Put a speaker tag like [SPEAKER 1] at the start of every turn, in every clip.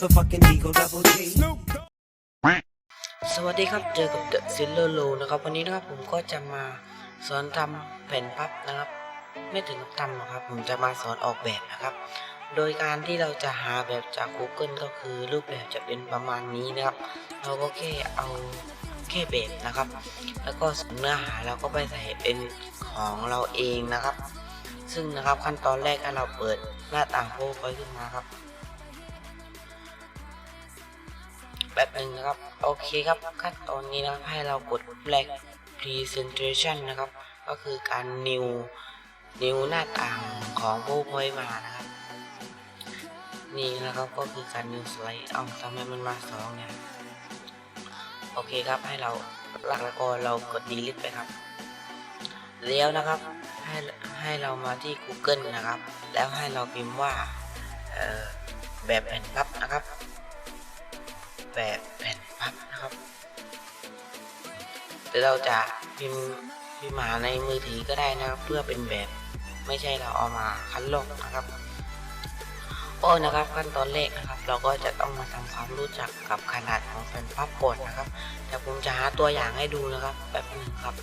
[SPEAKER 1] motherfucking Eagle Double G.
[SPEAKER 2] สวัสดีครับ เจอกับเดอะซิลเลอร์โลนะครับ วันนี้นะครับผมก็จะมาสอนทำแผ่นพับนะครับ ไม่ถึงกับทำหรอกครับ ผมจะมาสอนออกแบบนะครับ โดยการที่เราจะหาแบบจาก Google ก็คือรูปแบบจะเป็นประมาณนี้นะครับ เราก็แค่เอาแค่แบบนะครับ แล้วก็ส่วนเนื้อหาเราก็ไปใส่เป็นของเราเองนะครับ ซึ่งนะครับขั้นตอนแรกให้เราเปิดหน้าต่างโพสไว้ขึ้นมาครับ แบบหนึ่งนะครับ โอเคครับขั้นตอนนี้นะครับให้เรากด black presentation นะครับ ก็คือการ new new หน้าต่างของ PowerPoint มานะครับ นี่นะครับก็คือการ new slide เอ้าทำไมมันมาสองเนี่ยโอเคครับให้เราหลักแล้วก็เรากด delete ไปครับ แล้วนะครับให้ให้เรามาที่ Google นะครับ แล้วให้เราพิมพ์ว่าแบบแผ่นพับ แบบแผ่นพับนะครับหรือเราจะพิมพ์พิมพ์หาในมือถือก็ได้นะครับ เพื่อเป็นแบบไม่ใช่เราเอามาคัดลอกนะครับโอ้นะครับขั้นตอนแรกนะครับ เราก็จะต้องมาทำความรู้จักกับขนาดของแผ่นพับก่อนนะครับแต่ผมจะหาตัวอย่างให้ดูนะครับแบบหนึ่งครับ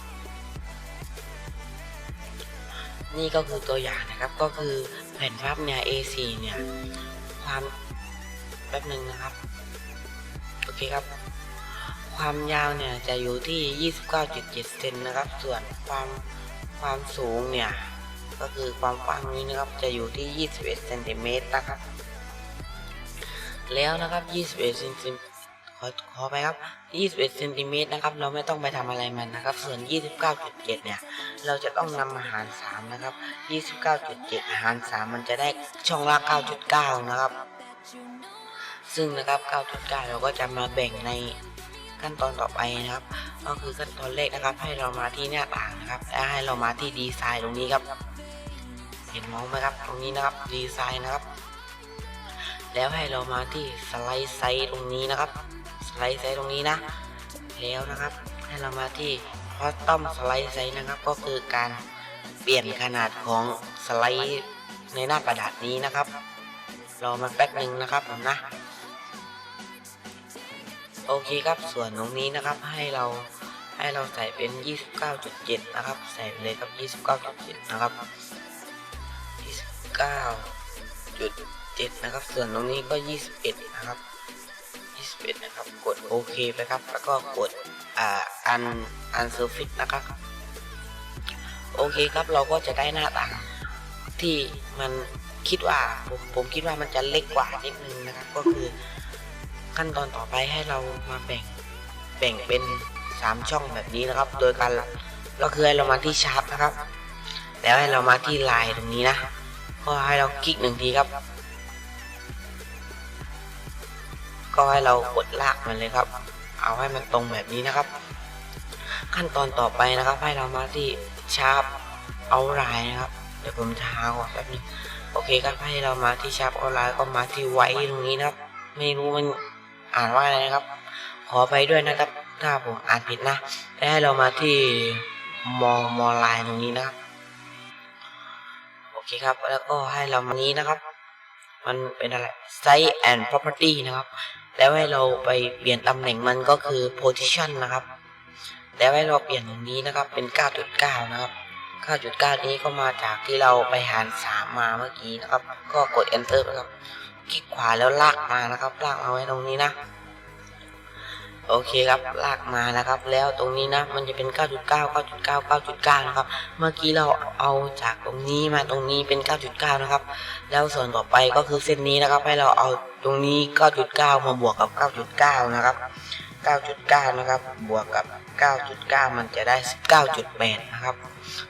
[SPEAKER 2] นี่ก็คือตัวอย่างนะครับก็คือแผ่นพับเนี่ย A4 เนี่ยความแป๊บหนึ่งนะครับ เคครับ ความยาวเนี่ยจะอยู่ที่ 29.7 เซนนะครับ ส่วนความความสูงเนี่ย ก็คือความกว้างนี้นะครับ จะอยู่ที่ 21เซนติเมตรนะครับ แล้วนะครับ 21เซนติขอขอไปครับ 21เซนติเมตรนะครับ เราไม่ต้องไปทำอะไรมันนะครับ ส่วน 29.7 เนี่ย เราจะต้องนำมาหาร 3 นะครับ 29.7หาร 3 มันจะได้ช่องละ9.9 นะครับ ซึ่งนะครับ9.9เราก็จะมาแบ่งในขั้นตอนต่อไปนะครับ ก็คือขั้นตอนแรกนะครับ ให้เรามาที่หน้าต่างนะครับและให้เรามาที่ดีไซน์ตรงนี้ครับ เห็นมองไหมครับ ตรงนี้นะครับดีไซน์นะครับ แล้วให้เรามาที่สไลด์ไซส์ตรงนี้นะครับ สไลด์ไซส์ตรงนี้นะ แล้วนะครับ ให้เรามาที่คอสตอมสไลด์ไซส์นะครับ ก็คือการเปลี่ยนขนาดของสไลด์ในหน้ากระดาษนี้นะครับ รอมาแป๊บหนึ่งนะครับผมนะ โอเคครับส่วนตรงนี้นะครับให้เราให้เราใส่เป็น 29.7 นะครับ ใส่เลยครับ 29.7 นะครับ 29.7 นะครับ ส่วนตรงนี้ก็ 21 นะครับ 21 นะครับ กดโอเคไปครับ แล้วก็กดอ่าอันอันเซอร์ฟิตนะครับ โอเคครับเราก็จะได้หน้าต่างที่มันคิดว่าผมผมคิดว่ามันจะเล็กกว่านิดนึงนะครับ ก็คือ ขั้นตอนต่อไปให้เรามาแบ่งแบ่งเป็น 3 ช่องแบบนี้นะครับ โดยการก็คือให้เรามาที่ชาร์ปนะครับ แล้วให้เรามาที่ลายตรงนี้นะ ก็ให้เราคลิกหนึ่งทีครับ ก็ให้เรากดลากมันเลยครับ เอาให้มันตรงแบบนี้นะครับ ขั้นตอนต่อไปนะครับให้เรามาที่ชาร์ปเอาไลน์นะครับ เดี๋ยวผมจะหาก่อนแป๊บนึงโอเคครับให้เรามาที่ชาร์ปเอาไลน์ก็มาที่ไว้ตรงนี้นะครับ ไม่รู้มัน อ่านว่าอะไรนะครับ ขอไปด้วยนะครับ ถ้าผมอ่านผิดนะและให้เรามาที่มอมอลน์ตรงนี้นะครับ โอเคครับ แล้วก็ให้เรามานี้นะครับ มันเป็นอะไร size and property นะครับ แล้วให้เราไปเปลี่ยนตำแหน่งมันก็คือ position นะครับ แล้วให้เราเปลี่ยนตรงนี้นะครับ เป็น 9.9 นะครับ9.9 นี้ก็มาจากที่เราไปหาร 3 มาเมื่อกี้นะครับ ก็กด enter ไปครับ คลิกขวาแล้วลากมานะครับ ลากเอาไว้ตรงนี้นะ โอเคครับ ลากมานะครับ แล้วตรงนี้นะ มันจะเป็น 9.9 9.9 9.9 นะครับ เมื่อกี้เราเอาจากตรงนี้มาตรงนี้เป็น 9.9 นะครับ แล้วส่วนต่อไปก็คือเส้นนี้นะครับ ให้เราเอาตรงนี้ 9.9 มาบวกกับ 9.9 นะครับ 9.9 นะครับ บวกกับ 9.9 มันจะได้ 19.8 นะครับ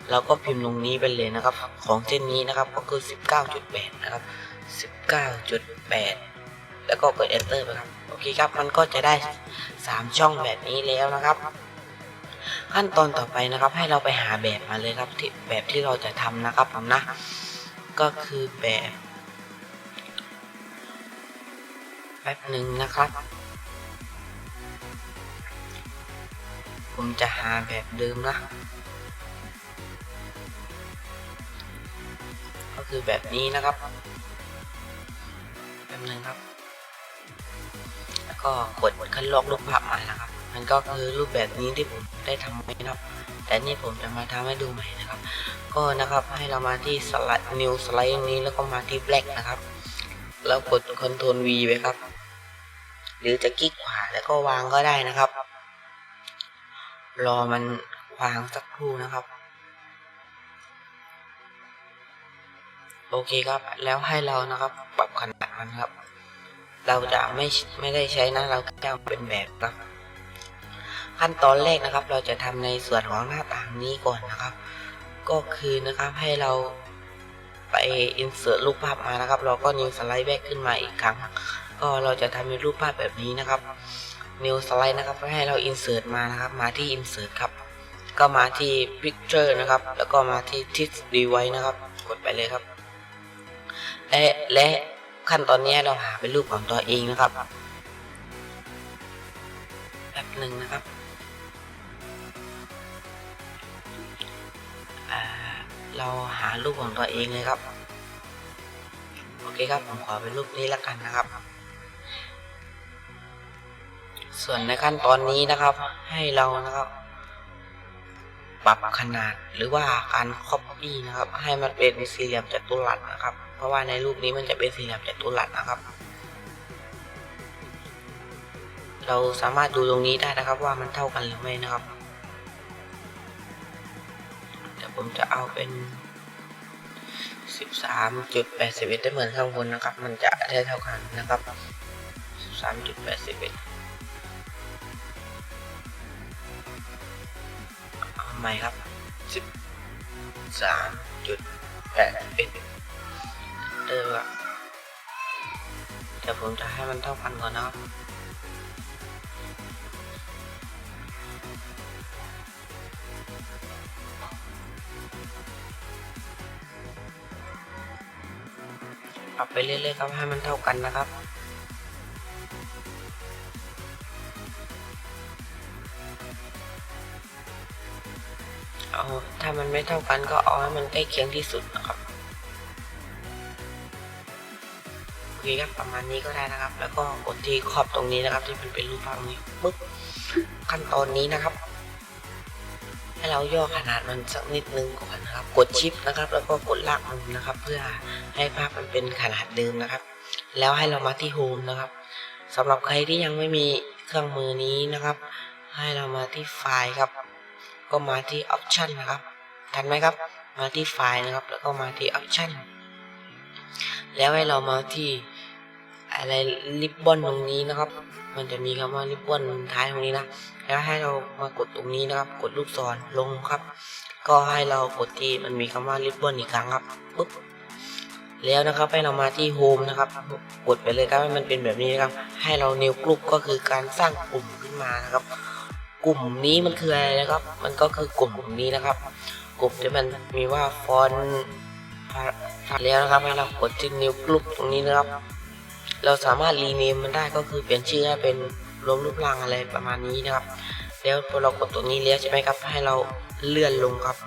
[SPEAKER 2] เราก็พิมพ์ตรงนี้ไปเลยนะครับ ของเส้นนี้นะครับ ก็คือ 19.8 นะครับ 19.8 แล้วก็กด enter ไปครับโอเคครับมันก็จะได้ 3 ช่องแบบนี้แล้วนะครับ ขั้นตอนต่อไปนะครับ ให้เราไปหาแบบมาเลยครับที่แบบที่เราจะทำนะครับผมนะก็คือแบบแป๊บหนึ่งนะครับ ผมจะหาแบบเดิมนะก็คือแบบนี้นะครับ ป๊บนึงครับ แล้วก็กดคัดลอกรูปภาพมานะครับ มันก็คือรูปแบบนี้ที่ผมได้ทำไว้นะครับ แต่นี่ผมจะมาทำให้ดูใหม่นะครับ ก็นะครับให้เรามาที่สไลด์ new สไลด์ตรงนี้แล้วก็มาที่ black นะครับ แล้วกด Ctrl V ไปครับ หรือจะคลิกขวาแล้วก็วางก็ได้นะครับ รอมันวางสักครู่นะครับ โอเคครับ แล้วให้เรานะครับปรับขนาดมันครับ เราจะไม่ไม่ได้ใช้นะเราจะเอาเป็นแบบครับ ขั้นตอนแรกนะครับ เราจะทำในส่วนของหน้าต่างนี้ก่อนนะครับ ก็คือนะครับให้เราไป insert รูปภาพมานะครับ เราก็ new slide back ขึ้นมาอีกครั้ง ก็เราจะทำเป็นรูปภาพแบบนี้นะครับ new slide นะครับให้เรา insert มานะครับ มาที่ insert ครับ ก็มาที่ picture นะครับ แล้วก็มาที่ text device นะครับ กดไปเลยครับ และและขั้นตอนนี้เราหาเป็นรูปของตัวเองนะครับแป๊บหนึ่งนะครับเราหารูปของตัวเองเลยครับ โอเคครับผมขอเป็นรูปนี้แล้วกันนะครับ ส่วนในขั้นตอนนี้นะครับ ให้เรานะครับ ปรับขนาดหรือว่าการ copy นะครับ ให้มันเป็นสี่เหลี่ยมจัตุรัสนะครับ เพราะว่าในรูปนี้มันจะเป็นสี่เหลี่ยมจัตุรัสนะครับ เราสามารถดูตรงนี้ได้นะครับว่ามันเท่ากันหรือไม่นะครับเดี๋ยวผมจะเอาเป็น13.81ได้เหมือนข้างบนนะครับ มันจะได้เท่ากันนะครับ13.81เอาใหม่ครับ13.81เอ อว่ะเดี๋ยวผมจะให้มันเท่ากันก่อนนะครับปรับไปเรื่อยๆครับให้มันเท่ากันนะครับเอาถ้ามันไม่เท่ากันก็เอาให้มันใกล้เคียงที่สุดนะครับ เคครับประมาณนี้ก็ได้นะครับ แล้วก็กดที่ขอบตรงนี้นะครับ ที่มันเป็นรูปภาพนี้ปึ๊บขั้นตอนนี้นะครับ ให้เราย่อขนาดมันสักนิดนึงก่อนนะครับ กดชิปนะครับ แล้วก็กดลากมุมนะครับ เพื่อให้ภาพมันเป็นขนาดเดิมนะครับ แล้วให้เรามาที่โฮมนะครับสำหรับใครที่ยังไม่มีเครื่องมือนี้นะครับ ให้เรามาที่ไฟล์ครับ ก็มาที่ option นะครับทันไหมครับ มาที่ไฟล์นะครับ แล้วก็มาที่ option แล้วให้เรามาที่ อะไรริบบอนตรงนี้นะครับ มันจะมีคำว่าริบบอนท้ายตรงนี้นะแล้วให้เรามากดตรงนี้นะครับ กดลูกศรลงครับ ก็ให้เรากดที่มันมีคำว่าริบบอนอีกครั้งครับปุ๊บแล้วนะครับให้เรามาที่โฮมนะครับกดไปเลยครับให้มันเป็นแบบนี้นะครับ ให้เราเนิวกลุ่มก็คือการสร้างกลุ่มขึ้นมานะครับ กลุ่มนี้มันคืออะไรนะครับ มันก็คือกลุ่มนี้นะครับ กลุ่มที่มันมีว่าฟอนต์แล้วนะครับให้เรากดที่นิวกลุ่มตรงนี้นะครับ เราสามารถรีเนมมันได้ก็คือเปลี่ยนชื่อให้เป็นรวมรูปร่างอะไรประมาณนี้นะครับ แล้วพอเรากดตรงนี้แล้วใช่ไหมครับ ให้เราเลื่อนลงครับ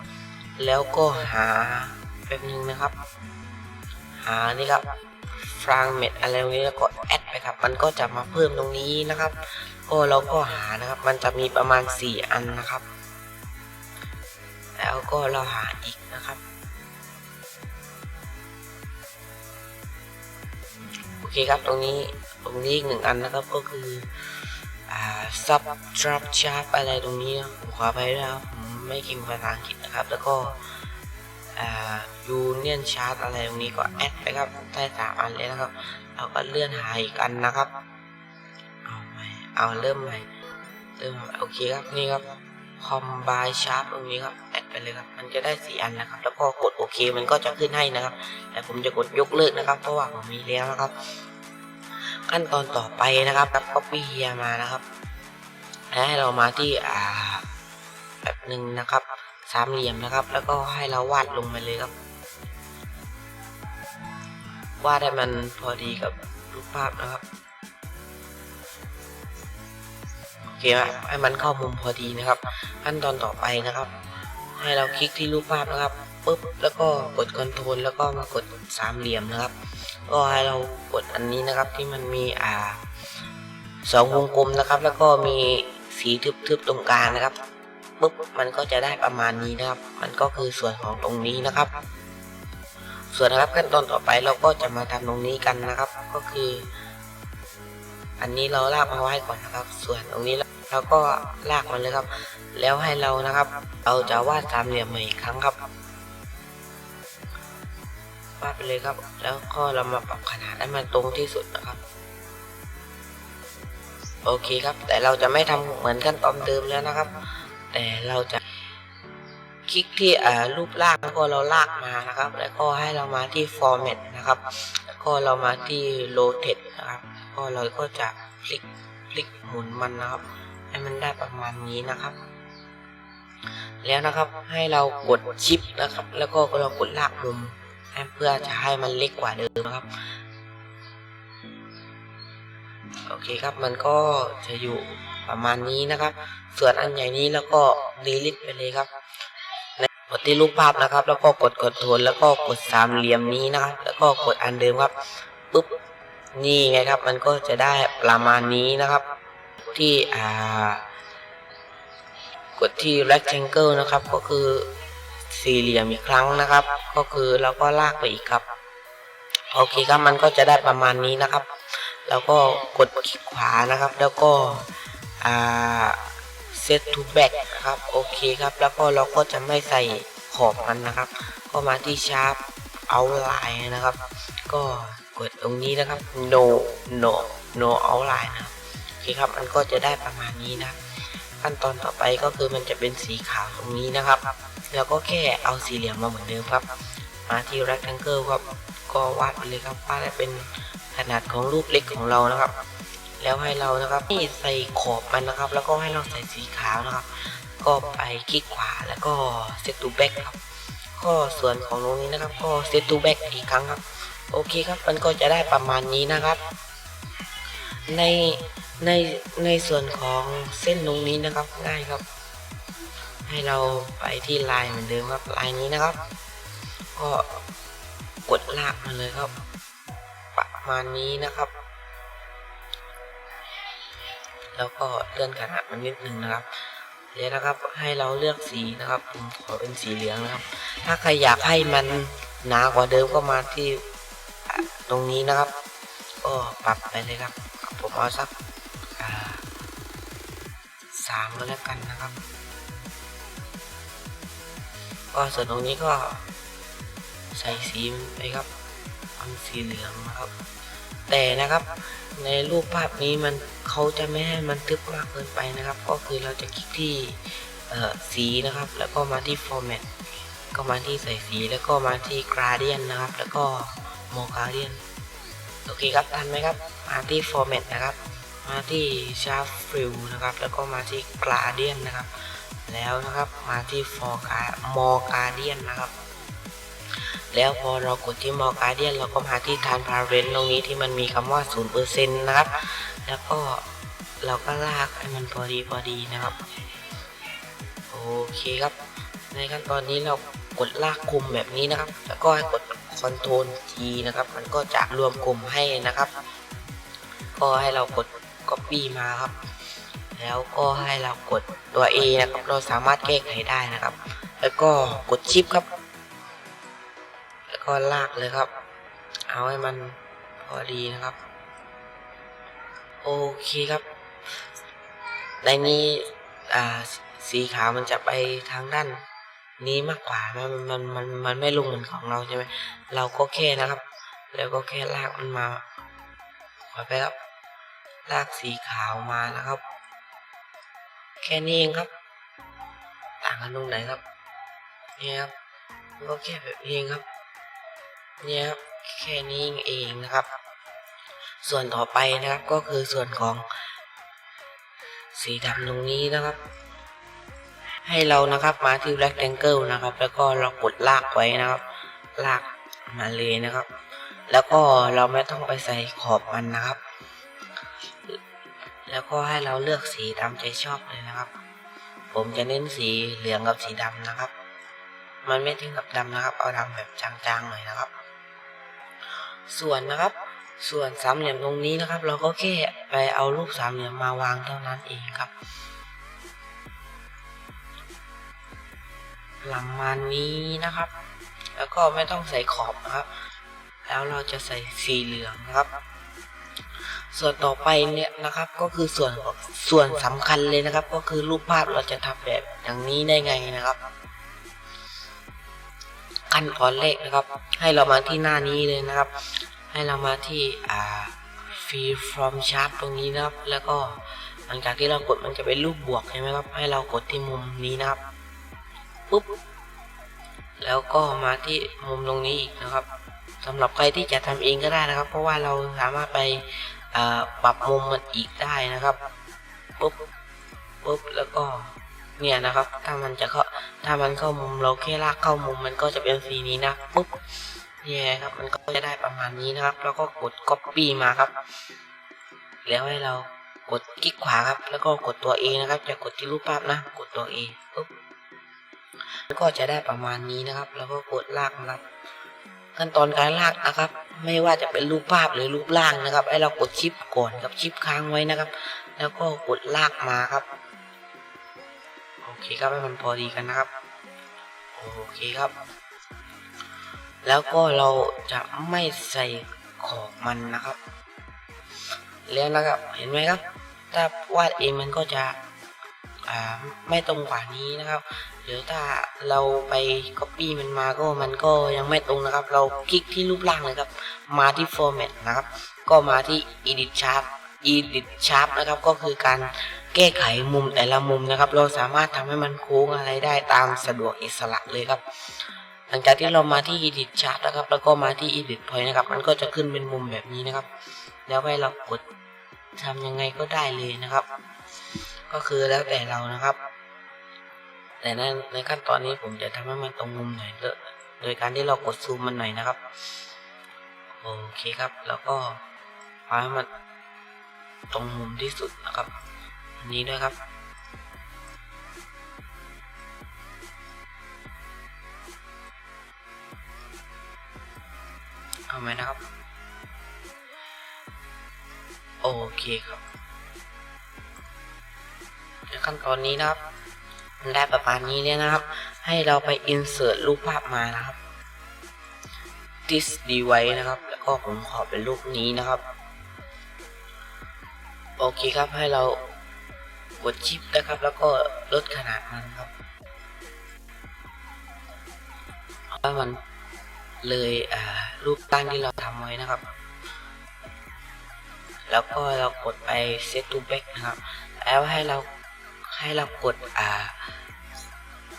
[SPEAKER 2] แล้วก็หาแป๊บนึงนะครับ หานี่ครับฟรางเมดอะไรตรงนี้แล้วก็แอดไปครับ มันก็จะมาเพิ่มตรงนี้นะครับก็เราก็หานะครับ มันจะมีประมาณ 4 อันนะครับ แล้วก็เราหาอีกนะครับ เคครับตรงนี้ตรงนี้อีกหนึ่งอันนะครับก็คืออ่า sub drop sharp อะไรตรงนี้ผมขอไปด้วยครับผมไม่เก่งภาษาอังกฤษนะครับ แล้วก็อ่า union chart อะไรตรงนี้ก็แอดไปครับได้สามอันเลยนะครับเราก็เลื่อนหาอีกอันนะครับเอาใหม่เอาเริ่มใหม่เริ่มใหม่โอเคครับนี่ครับ combine sharp ตรงนี้ครับ ไปเลยครับ มันจะได้สี่อันนะครับ แล้วก็กดโอเคมันก็จะขึ้นให้นะครับ แต่ผมจะกดยกเลิกนะครับ เพราะว่าผมมีแล้วนะครับ ขั้นตอนต่อไปนะครับครับ copy here มานะครับให้เรามาที่อ่าแบบหนึ่งนะครับ สามเหลี่ยมนะครับ แล้วก็ให้เราวาดลงไปเลยครับ วาดให้มันพอดีกับรูปภาพนะครับโอเคครับให้มันเข้ามุมพอดีนะครับ ขั้นตอนต่อไปนะครับ ให้เราคลิกที่รูปภาพนะครับปุ๊บแล้วก็กดคอนโทรลแล้วก็มากดสามเหลี่ยมนะครับก็ให้เรากดอันนี้นะครับที่มันมีอ่าสองวงกลมนะครับ แล้วก็มีสีทึบๆตรงกลางนะครับปุ๊บมันก็จะได้ประมาณนี้นะครับ มันก็คือส่วนของตรงนี้นะครับ ส่วนนะครับขั้นตอนต่อไปเราก็จะมาทำตรงนี้กันนะครับ ก็คือ อันนี้เราลากมาไว้ก่อนนะครับ ส่วนตรงนี้เราก็ลากมันเลยครับ แล้วให้เรานะครับ เราจะวาดสามเหลี่ยมใหม่อีกครั้งครับ วาดไปเลยครับ แล้วก็เรามาปรับขนาดให้มันตรงที่สุดนะครับ โอเคครับ แต่เราจะไม่ทำเหมือนขั้นตอนเดิมแล้วนะครับ แต่เราจะคลิกที่รูปร่างแล้วก็เราลากมานะครับ แล้วก็ให้เรามาที่ format นะครับ แล้วก็เรามาที่ rotate นะครับก็เราก็จะพลิกพลิกหมุนมันนะครับ ให้มันได้ประมาณนี้นะครับ แล้วนะครับให้เรากดชิปนะครับ แล้วก็เรากดลากมุมเพื่อจะให้มันเล็กกว่าเดิมนะครับ โอเคครับมันก็จะอยู่ประมาณนี้นะครับ ส่วนอันใหญ่นี้แล้วก็ดีลิทไปเลยครับกดที่รูปภาพนะครับ แล้วก็กดกดโทนแล้วก็กดสามเหลี่ยมนี้นะครับ แล้วก็กดอันเดิมครับปุ๊บนี่ไงครับ มันก็จะได้ประมาณนี้นะครับ ที่อ่า กดที่ rectangle นะครับ ก็คือสี่เหลี่ยมอีกครั้งนะครับ ก็คือเราก็ลากไปอีกครับ โอเคครับมันก็จะได้ประมาณนี้นะครับ แล้วก็กดคลิกขวานะครับ แล้วก็อ่า set to back นะครับโอเคครับ แล้วก็เราก็จะไม่ใส่ขอบมันนะครับ ก็มาที่ sharp outline นะครับ ก็กดตรงนี้นะครับ no no no outline นะครับโอเคครับมันก็จะได้ประมาณนี้นะครับ ขั้นตอนต่อไปก็คือมันจะเป็นสีขาวตรงนี้นะครับ แล้วก็แค่เอาสี่เหลี่ยมมาเหมือนเดิมครับ มาที่ rectangle ครับก็วาดไปเลยครับวาดให้เป็นขนาดของรูปเล็กของเรานะครับ แล้วให้เรานะครับนี่ใส่ขอบมันนะครับ แล้วก็ให้เราใส่สีขาวนะครับ ก็ไปคลิกขวาแล้วก็ set to back ครับก็ส่วนของตรงนี้นะครับ ก็ set to back อีกครั้งครับ โอเคครับมันก็จะได้ประมาณนี้นะครับ ใน ในในส่วนของเส้นตรงนี้นะครับง่ายครับ ให้เราไปที่ลายเหมือนเดิมครับลายนี้นะครับ ก็กดลากมาเลยครับ ประมาณนี้นะครับ แล้วก็เลื่อนขนาดมันนิดนึงนะครับเดี๋ยวนะครับให้เราเลือกสีนะครับผมขอเป็นสีเหลืองนะครับ ถ้าใครอยากให้มันหนากว่าเดิมก็มาที่ตรงนี้นะครับ ก็ปรับไปเลยครับผมเอาสัก สามก็แล้วกันนะครับก็ส่วนตรงนี้ก็ใส่สีไปครับเป็นสีเหลืองนะครับ แต่นะครับในรูปภาพนี้มันเขาจะไม่ให้มันทึบมากเกินไปนะครับ ก็คือเราจะคลิกที่สีนะครับ แล้วก็มาที่ format ก็มาที่ใส่สีแล้วก็มาที่ gradient นะครับ แล้วก็ more gradient โอเคครับทันไหมครับ มาที่ format นะครับ มาที่ sharp fill นะครับ แล้วก็มาที่ gradient นะครับ แล้วนะครับมาที่ for more gradient นะครับ แล้วพอเรากดที่ more gradient เราก็มาที่ transparent ตรงนี้ที่มันมีคำว่า0%นะครับ แล้วก็เราก็ลากให้มันพอดีพอดีนะครับ โอเคครับ ในขั้นตอนนี้เรากดลากกลุ่มแบบนี้นะครับ แล้วก็ให้กด Ctrl T นะครับ มันก็จะรวมกลุ่มให้นะครับ ก็ให้เรากด Copy มาครับ แล้วก็ให้เรากดตัว A นะครับ เราสามารถแก้ไขได้นะครับ แล้วก็กดชิปครับ แล้วก็ลากเลยครับ เอาให้มันพอดีนะครับ โอเคครับ ในนี้อ่าสีขาวมันจะไปทางด้านนี้มากกว่ามันมันมันมันไม่ลงเหมือนของเราใช่ไหมเราก็แค่นะครับ แล้วก็แค่ลากมันมาขอไปครับ ลากสีขาวมานะครับ แค่นี้เองครับ ต่างกันตรงไหนครับเนี่ยครับก็แค่แบบนี้เองครับเนี่ยครับแค่นี้เองนะครับ ส่วนต่อไปนะครับก็คือส่วนของ สีดำตรงนี้นะครับ ให้เรานะครับมาที่ rectangle นะครับ แล้วก็เรากดลากไว้นะครับ ลากมาเลยนะครับ แล้วก็เราไม่ต้องไปใส่ขอบมันนะครับ แล้วก็ให้เราเลือกสีตามใจชอบเลยนะครับ ผมจะเน้นสีเหลืองกับสีดำนะครับ มันไม่ถึงกับดำนะครับ เอาดำแบบจางๆหน่อยนะครับ ส่วนนะครับ ส่วนสามเหลี่ยมตรงนี้นะครับ เราก็แค่ไปเอารูปสามเหลี่ยมมาวางเท่านั้นเองครับ หลังมานี้นะครับ แล้วก็ไม่ต้องใส่ขอบนะครับ แล้วเราจะใส่สีเหลืองนะครับ ส่วนต่อไปเนี่ยนะครับก็คือส่วนส่วนสำคัญเลยนะครับ ก็คือรูปภาพเราจะทำแบบอย่างนี้ได้ไงนะครับ ขั้นตอนแรกนะครับ ให้เรามาที่หน้านี้เลยนะครับ ให้เรามาที่อ่า free from sharp ตรงนี้นะครับ แล้วก็หลังจากที่เรากดมันจะเป็นรูปบวกใช่ไหมครับ ให้เรากดที่มุมนี้นะครับปุ๊บแล้วก็มาที่มุมตรงนี้อีกนะครับสำหรับใครที่จะทำเองก็ได้นะครับ เพราะว่าเราสามารถไป ปรับมุมมันอีกได้นะครับปุ๊บปุ๊บแล้วก็เนี่ยนะครับ ถ้ามันจะเข้าถ้ามันเข้ามุมเราแค่ลากเข้ามุมมันก็จะเป็นสีนี้นะปุ๊บเนี่ยครับมันก็จะได้ประมาณนี้นะครับ แล้วก็กด copy มาครับ แล้วให้เรากดคลิกขวาครับ แล้วก็กดตัว A นะครับจะกดที่รูปภาพนะ กดตัว A ปุ๊บมันก็จะได้ประมาณนี้นะครับ แล้วก็กดลากมาครับ ขั้นตอนการลากนะครับ ไม่ว่าจะเป็นรูปภาพหรือรูปร่างนะครับ ให้เรากดชิปก่อนกับชิปค้างไว้นะครับ แล้วก็กดลากมาครับ โอเคครับให้มันพอดีกันนะครับ โอเคครับ แล้วก็เราจะไม่ใส่ขอบมันนะครับ แล้วนะครับ เห็นไหมครับ ถ้าวาดเองมันก็จะ ไม่ตรงกว่านี้นะครับหรือถ้าเราไป copy มันมาก็มันก็ยังไม่ตรงนะครับ เราคลิกที่รูปร่างเลยครับ มาที่ format นะครับ ก็มาที่ edit sharp edit sharp นะครับ ก็คือการแก้ไขมุมแต่ละมุมนะครับ เราสามารถทำให้มันโค้งอะไรได้ตามสะดวกอิสระเลยครับหลังจากที่เรามาที่ edit chart นะครับ แล้วก็มาที่ edit point นะครับ มันก็จะขึ้นเป็นมุมแบบนี้นะครับ แล้วให้เรากดทำยังไงก็ได้เลยนะครับ ก็คือแล้วแต่เรานะครับ แต่ในในขั้นตอนนี้ผมจะทำให้มันตรงมุมหน่อยเยโดยการที่เรากดซูมมันหน่อยนะครับ โอเคครับ แล้วก็เอาให้มันตรงมุมที่สุดนะครับ อันนี้ด้วยครับเอาไหมนะครับ โอเคครับ ขั้นตอนนี้นะครับมันได้ประมาณนี้เนี่ยนะครับ ให้เราไป insert รูปภาพมานะครับ this device นะครับ แล้วก็ผมขอเป็นรูปนี้นะครับ โอเคครับให้เรากดชิปนะครับ แล้วก็ลดขนาดมันครับเพราะมันเลยรูปตั้งที่เราทำไว้นะครับ แล้วก็เรากดไป set to back นะครับ แล้วให้เรา ให้เรากดอ่า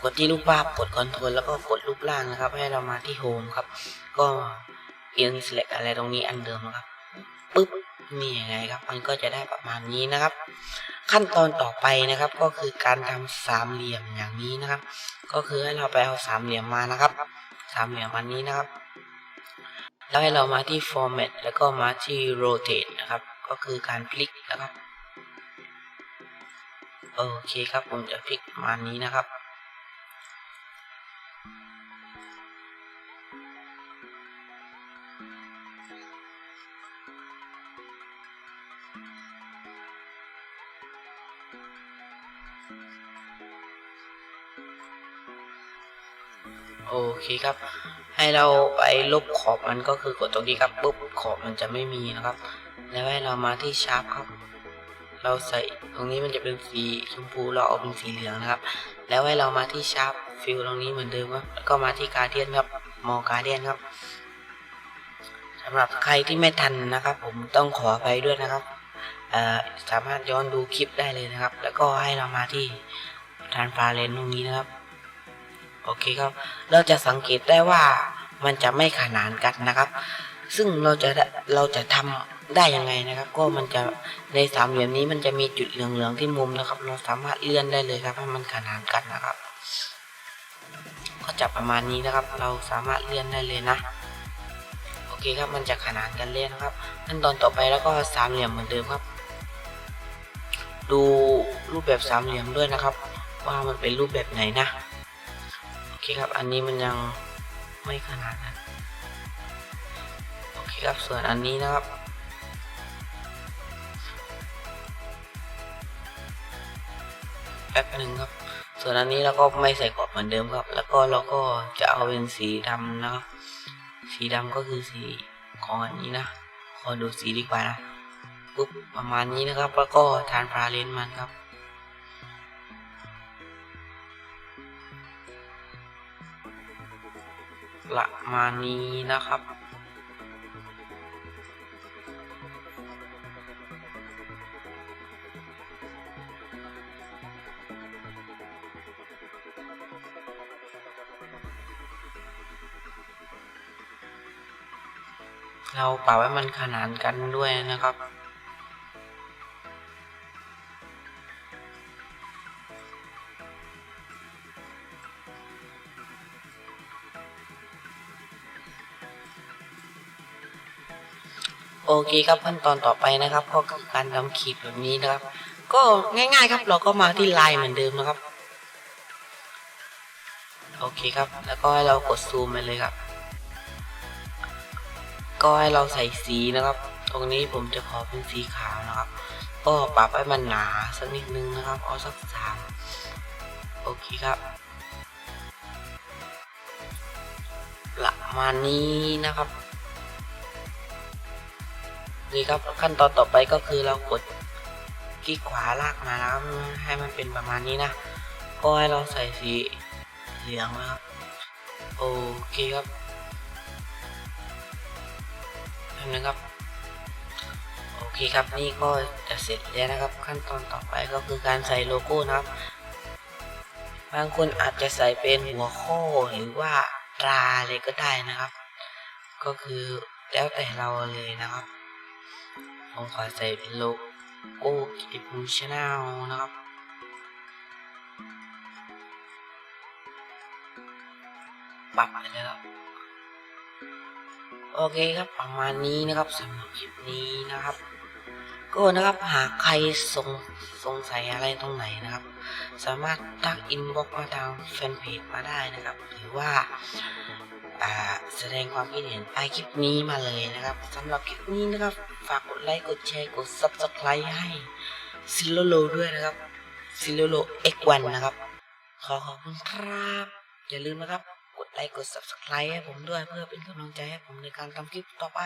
[SPEAKER 2] กดที่รูปภาพกด control แล้วก็กดรูปร่างนะครับ ให้เรามาที่ home ครับ ก็ in select อะไรตรงนี้อันเดิมนะครับปึ๊บนี่ยังไงครับ มันก็จะได้ประมาณนี้นะครับ ขั้นตอนต่อไปนะครับก็คือการทำสามเหลี่ยมอย่างนี้นะครับ ก็คือให้เราไปเอาสามเหลี่ยมมานะครับ สามเหลี่ยมอันนี้นะครับแล้วให้เรามาที่ format แล้วก็มาที่ rotate นะครับ ก็คือการพลิกนะครับ โอเคครับผมจะพลิกมานี้นะครับ โอเคครับ ให้เราไปลบขอบมันก็คือกดตรงนี้ครับปุ๊บขอบมันจะไม่มีนะครับ แล้วให้เรามาที่ชาร์ปครับ เราใส่ รงนี้มันจะเป็นสีชมพูเราเอาเป็นสีเหลืองนะครับ แล้วให้เรามาที่ชาร์ปฟิลตรงนี้เหมือนเดิมครับแล้วก็มาที่การเดียนครับมอการเดียนครับสำหรับใครที่ไม่ทันนะครับ ผมต้องขอไปด้วยนะครับสามารถย้อนดูคลิปได้เลยนะครับ แล้วก็ให้เรามาที่ทานฟาเลนตรงนี้นะครับ โอเคครับ เราจะสังเกตได้ว่ามันจะไม่ขนานกันนะครับ ซึ่งเราจะเราจะทำได้ยังไงนะครับ ก็มันจะในสามเหลี่ยมนี้มันจะมีจุดเหลืองๆที่มุมนะครับ เราสามารถเลื่อนได้เลยครับให้มันขนานกันนะครับ ก็จะประมาณนี้นะครับ เราสามารถเลื่อนได้เลยนะโอเคครับมันจะขนานกันเลยนะครับขั้นตอนต่อไปแล้วก็สามเหลี่ยมเหมือนเดิมครับ ดูรูปแบบสามเหลี่ยมด้วยนะครับ ว่ามันเป็นรูปแบบไหนนะโอเคครับอันนี้มันยังไม่ขนาดนั้น ครับส่วนอันนี้นะครับ แป๊บหนึ่งครับ ส่วนอันนี้เราก็ไม่ใส่กรอบเหมือนเดิมครับ แล้วก็เราก็จะเอาเป็นสีดำนะครับ สีดำก็คือสีของอันนี้นะ ขอดูสีดีกว่านะปุ๊บประมาณนี้นะครับ แล้วก็ทานพาเลนมันครับประมาณนี้นะครับ เราปรับให้มันขนานกันด้วยนะครับ โอเคครับขั้นตอนต่อไปนะครับ ก็คือการทำขีดแบบนี้นะครับ ก็ง่ายๆครับเราก็มาที่ลายเหมือนเดิมนะครับ โอเคครับ แล้วก็ให้เรากดซูมไปเลยครับ ก็ให้เราใส่สีนะครับ ตรงนี้ผมจะขอเป็นสีขาวนะครับ ก็ปรับให้มันหนาสักนิดนึงนะครับ เอาสักสามโอเคครับประมาณนี้นะครับนี่ครับขั้นตอนต่อไปก็คือเรากดคลิกขวาลากมาแล้วให้มันเป็นประมาณนี้นะ ก็ให้เราใส่สีเหลืองนะครับ โอเคครับ ทำนะครับ โอเคครับนี่ก็จะเสร็จแล้วนะครับ ขั้นตอนต่อไปก็คือการใส่โลโก้นะครับ บางคนอาจจะใส่เป็นหัวข้อหรือว่าตราเลยก็ได้นะครับ ก็คือแล้วแต่เราเลยนะครับผมขอใส่เป็นโลโก้กิจภูชแนลนะครับปรับไปแล้ว โอเคครับประมาณนี้นะครับสำหรับคลิปนี้นะครับ ก็นะครับหากใครสงสงสัยอะไรตรงไหนนะครับ สามารถทักอินบ็อกมาทางแฟนเพจมาได้นะครับ หรือว่าอ่าแสดงความคิดเห็นใต้คลิปนี้มาเลยนะครับสำหรับคลิปนี้นะครับ ฝากกดไลค์กดแชร์กด subscribe ให้ซิลโลโลด้วยนะครับซิลโลโล X1 นะครับ ขอขอบคุณครับ อย่าลืมนะครับ ค์กด subscribe ให้ผมด้วยเพื่อเป็นกำลังใจให้ผมในการทำคลิปต่อไป